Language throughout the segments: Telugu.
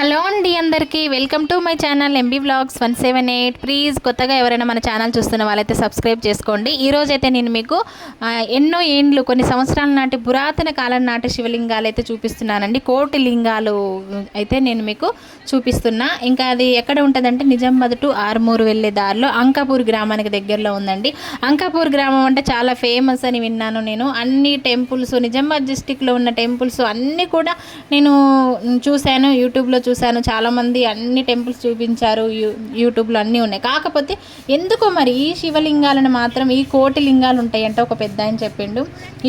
హలో అండి అందరికీ. Welcome to my channel MB vlogs one seven eight. Please కొత్తగా ఎవరైనా మన ఛానల్ చూస్తున్న వాళ్ళైతే సబ్స్క్రైబ్ చేసుకోండి. ఈ నేను మీకు ఎన్నో ఏండ్లు కొన్ని సంవత్సరాల నాటి పురాతన కాలం నాటి శివలింగాలు అయితే చూపిస్తున్నానండి. కోటి లింగాలు అయితే నేను మీకు చూపిస్తున్నా. ఇంకా అది ఎక్కడ ఉంటుందంటే నిజామాబాద్ టు ఆరుమూరు వెళ్ళే దారిలో అంకాపూర్ గ్రామానికి దగ్గరలో ఉందండి. అంకాపూర్ గ్రామం అంటే చాలా ఫేమస్ అని విన్నాను నేను. అన్ని టెంపుల్స్ నిజామాబాద్ డిస్టిక్లో ఉన్న టెంపుల్స్ అన్నీ కూడా నేను చూశాను. యూట్యూబ్లో చూశాను. చాలామంది అన్ని టెంపుల్స్ చూపించారు యూ యూట్యూబ్లో అన్నీ ఉన్నాయి. కాకపోతే ఎందుకో మరి ఈ శివలింగాలను మాత్రం ఈ కోటి లింగాలు ఉంటాయంటే ఒక పెద్ద ఆయన చెప్పిండు.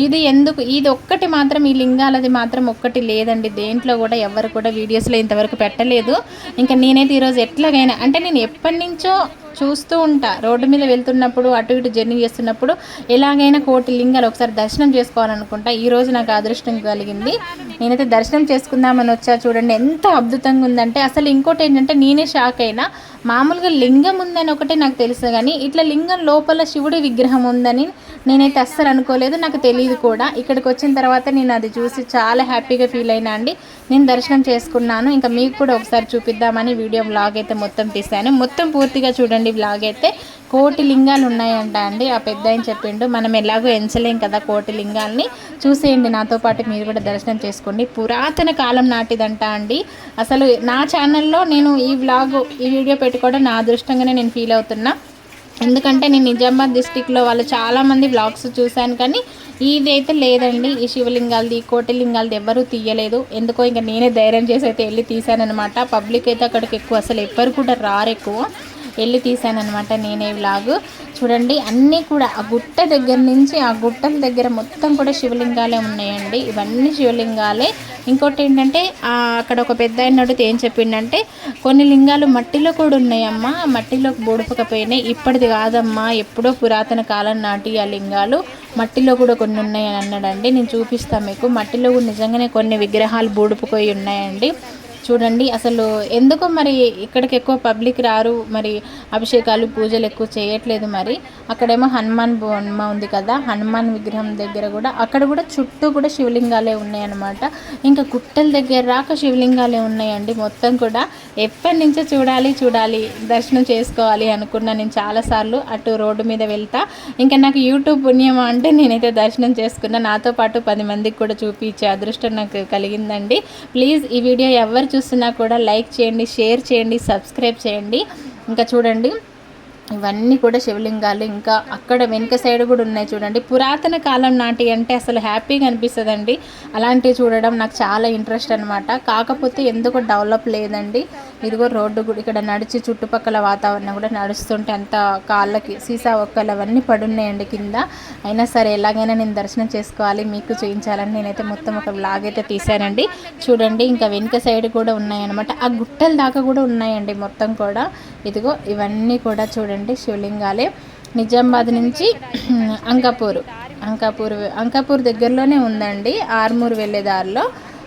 ఇది ఎందుకు ఇది ఒక్కటి మాత్రం ఈ లింగాలది మాత్రం ఒక్కటి లేదండి. దేంట్లో కూడా ఎవరు కూడా వీడియోస్లో ఇంతవరకు పెట్టలేదు. ఇంకా నేనైతే ఈరోజు ఎట్లాగైనా అంటే నేను ఎప్పటి నుంచో చూస్తూ ఉంటా. రోడ్డు మీద వెళ్తున్నప్పుడు అటు ఇటు జర్నీ చేస్తున్నప్పుడు ఎలాగైనా కోటి లింగాలు ఒకసారి దర్శనం చేసుకోవాలనుకుంటా. ఈ రోజు నాకు అదృష్టం కలిగింది. నేనైతే దర్శనం చేసుకుందామని వచ్చా. చూడండి ఎంత అద్భుతంగా ఉందంటే అసలు ఇంకోటి ఏంటంటే నేనే షాక్ అయినా మామూలుగా లింగం ఉందని ఒకటే నాకు తెలుసు కానీ ఇట్లా లింగం లోపల శివుడి విగ్రహం ఉందని నేనైతే అస్సలు అనుకోలేదు. నాకు తెలియదు కూడా. ఇక్కడికి వచ్చిన తర్వాత నేను అది చూసి చాలా హ్యాపీగా ఫీల్ అయినా అండి. నేను దర్శనం చేసుకున్నాను. ఇంకా మీకు కూడా ఒకసారి చూపిద్దామని వీడియో బ్లాగ్ అయితే మొత్తం తీశాను. మొత్తం పూర్తిగా చూడండి బ్లాగ్ అయితే. కోటి లింగాలు ఉన్నాయంట అండి. ఆ పెద్ద ఆయన చెప్పిండు మనం ఎలాగో ఎంచలేం కదా కోటి లింగాల్ని. చూసేయండి నాతో పాటు మీరు కూడా దర్శనం చేసుకోండి. పురాతన కాలం నాటిదంట అండి. అసలు నా ఛానల్లో నేను ఈ వ్లాగ్ ఈ వీడియో పెట్టుకోవడం నా అదృష్టంగానే నేను ఫీల్ అవుతున్నా. ఎందుకంటే నేను నిజామాబాద్ డిస్టిక్లో వాళ్ళు చాలామంది వ్లాగ్స్ చూశాను కానీ ఇదైతే లేదండి. ఈ శివలింగాలది ఈ కోటిలింగాలది ఎవ్వరూ తీయలేదు. ఎందుకో ఇంకా నేనే ధైర్యం చేసి అయితే వెళ్ళి తీశానమాట పబ్లిక్ అయితే అక్కడికి ఎక్కువ అసలు ఎవ్వరు కూడా రారు ఎక్కువ. వెళ్ళి తీశానమాట నేనే వ్లాగ్ చూడండి అన్నీ కూడా ఆ గుట్ట దగ్గర నుంచి ఆ గుట్టల దగ్గర మొత్తం కూడా శివలింగాలే ఉన్నాయండి. ఇవన్నీ శివలింగాలే. ఇంకోటి ఏంటంటే అక్కడ ఒక పెద్ద ఆయన అడిగితే ఏం చెప్పిండంటే కొన్ని లింగాలు మట్టిలో కూడా ఉన్నాయమ్మా. మట్టిలోకి బూడపకపోయినాయి. ఇప్పటిది కాదమ్మా. ఎప్పుడో పురాతన కాలం నాటి ఆ లింగాలు మట్టిలో కూడా కొన్ని ఉన్నాయని అన్నాడండి. నేను చూపిస్తాను మీకు. మట్టిలో కూడా నిజంగానే కొన్ని విగ్రహాలు బూడుపుపోయి ఉన్నాయండి. చూడండి అసలు ఎందుకో మరి ఇక్కడికి ఎక్కువ పబ్లిక్ రారు? మరి అభిషేకాలు పూజలు ఎక్కువ చేయట్లేదు మరి. అక్కడేమో హనుమాన్ బొమ్మ ఉంది కదా హనుమాన్ విగ్రహం దగ్గర కూడా. అక్కడ కూడా చుట్టూ కూడా శివలింగాలే ఉన్నాయన్నమాట. ఇంకా గుట్టల దగ్గర రాక శివలింగాలే ఉన్నాయండి మొత్తం కూడా. ఎప్పటి నుంచో చూడాలి చూడాలి దర్శనం చేసుకోవాలి అనుకున్నా నేను చాలాసార్లు అటు రోడ్డు మీద వెళ్తా. ఇంకా నాకు యూట్యూబ్ పుణ్యం అంటే నేనైతే దర్శనం చేసుకున్నా. నాతో పాటు పది మందికి కూడా చూపించే అదృష్టం నాకు కలిగిందండి. ప్లీజ్ ఈ వీడియో ఎవరు చూస్తున్నా కూడా లైక్ చేయండి షేర్ చేయండి సబ్స్క్రైబ్ చేయండి. ఇంకా చూడండి. ఇవన్నీ కూడా శివలింగాలు. ఇంకా అక్కడ వెనుక సైడ్ కూడా ఉన్నాయి చూడండి. పురాతన కాలం నాటి అంటే అసలు హ్యాపీగా అనిపిస్తుందండి. అలాంటివి చూడడం నాకు చాలా ఇంట్రెస్ట్ అనమాట కాకపోతే ఎందుకో డెవలప్ లేదండి. ఇదిగో రోడ్డు కూడా ఇక్కడ నడిచి చుట్టుపక్కల వాతావరణం కూడా నడుస్తుంటే అంత కాళ్ళకి సీసా ఒక్కలు అవన్నీ పడున్నాయండి కింద. అయినా సరే ఎలాగైనా నేను దర్శనం చేసుకోవాలి మీకు చూపించాలని నేనైతే మొత్తం ఒక బ్లాగ్ అయితే తీశానండి. చూడండి ఇంకా వెనుక సైడ్ కూడా ఉన్నాయన్నమాట. ఆ గుట్టల దాకా కూడా ఉన్నాయండి మొత్తం కూడా. ఇదిగో ఇవన్నీ కూడా చూడండి. శివలింగాలే నిజామాబాద్ నుంచి అంకాపూర్. అంకాపూర్ అంకాపూర్ దగ్గరలోనే ఉందండి. ఆర్మూర్ వెళ్ళే దారిలో.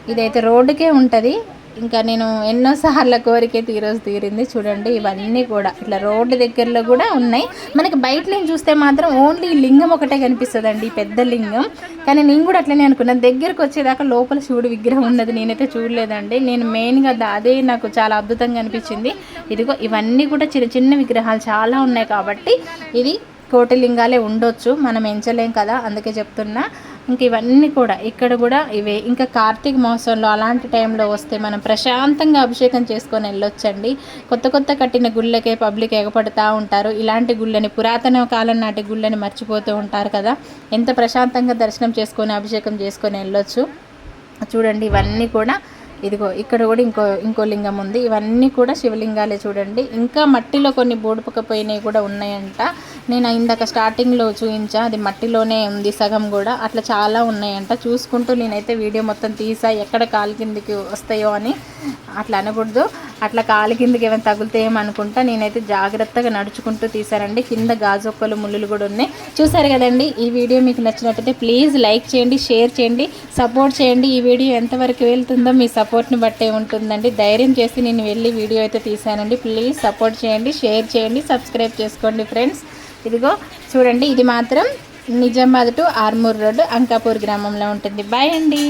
ఇదైతే రోడ్డుకే ఉంటుంది. ఇంకా నేను ఎన్నోసార్ల కోరిక ఈరోజు తీరింది. చూడండి ఇవన్నీ కూడా ఇట్లా రోడ్డు దగ్గరలో కూడా ఉన్నాయి. మనకి బయట నుంచి చూస్తే మాత్రం ఓన్లీ లింగం ఒకటే కనిపిస్తుందండి పెద్ద లింగం. కానీ నేను కూడా అట్లనే అనుకున్నాను. దగ్గరకు వచ్చేదాకా లోపల శివుడి విగ్రహం ఉన్నది నేనైతే చూడలేదండి. నేను మెయిన్గా దా- అదే నాకు చాలా అద్భుతంగా అనిపించింది. ఇదిగో ఇవన్నీ కూడా చిన్న చిన్న విగ్రహాలు చాలా ఉన్నాయి కాబట్టి ఇది కోటిలింగాలే ఉండొచ్చు. మనం ఎంచలేం కదా అందుకే చెప్తున్నా. ఇంక ఇవన్నీ కూడా ఇక్కడ కూడా ఇవే. ఇంకా కార్తీక మాసంలో అలాంటి టైంలో వస్తే మనం ప్రశాంతంగా అభిషేకం చేసుకొని వెళ్ళొచ్చండి. కొత్త కొత్త కట్టిన గుళ్ళకే పబ్లిక్ ఎగపడుతూ ఉంటారు. ఇలాంటి గుళ్ళని పురాతన కాలం నాటి గుళ్ళని మర్చిపోతూ ఉంటారు కదా. ఎంత ప్రశాంతంగా దర్శనం చేసుకొని అభిషేకం చేసుకొని వెళ్ళొచ్చు. చూడండి ఇవన్నీ కూడా ఇదిగో ఇక్కడ కూడా ఇంకో ఇంకో లింగం ఉంది. ఇవన్నీ కూడా శివలింగాలే చూడండి. ఇంకా మట్టిలో కొన్ని బూడుపకపోయినవి కూడా ఉన్నాయంట. నేను ఇందాక స్టార్టింగ్లో చూపించా అది మట్టిలోనే ఉంది సగం కూడా. అట్లా చాలా ఉన్నాయంట. చూసుకుంటూ నేనైతే వీడియో మొత్తం తీసా ఎక్కడ కాలు కిందికి వస్తాయో అని. అట్లా అనకూడదు. అట్లా కాలు కిందకి ఏమైనా తగులుతాయేమో అనుకుంటా నేనైతే జాగ్రత్తగా నడుచుకుంటూ తీసానండి కింద గాజొక్కలు ముళ్ళులు కూడా ఉన్నాయి. చూసారు కదండి ఈ వీడియో మీకు నచ్చినట్టయితే ప్లీజ్ లైక్ చేయండి షేర్ చేయండి సపోర్ట్ చేయండి. ఈ వీడియో ఎంతవరకు వెళ్తుందో మీ సపోర్ట్ని బట్టే ఉంటుందండి. ధైర్యం చేసి నేను వెళ్ళి వీడియో అయితే తీసానండి ప్లీజ్ సపోర్ట్ చేయండి షేర్ చేయండి సబ్స్క్రైబ్ చేసుకోండి ఫ్రెండ్స్. ఇదిగో చూడండి ఇది మాత్రం నిజామాబాద్ టు ఆర్మూర్ రోడ్డు అంకాపూర్ గ్రామంలో ఉంటుంది. బాయ్ అండి.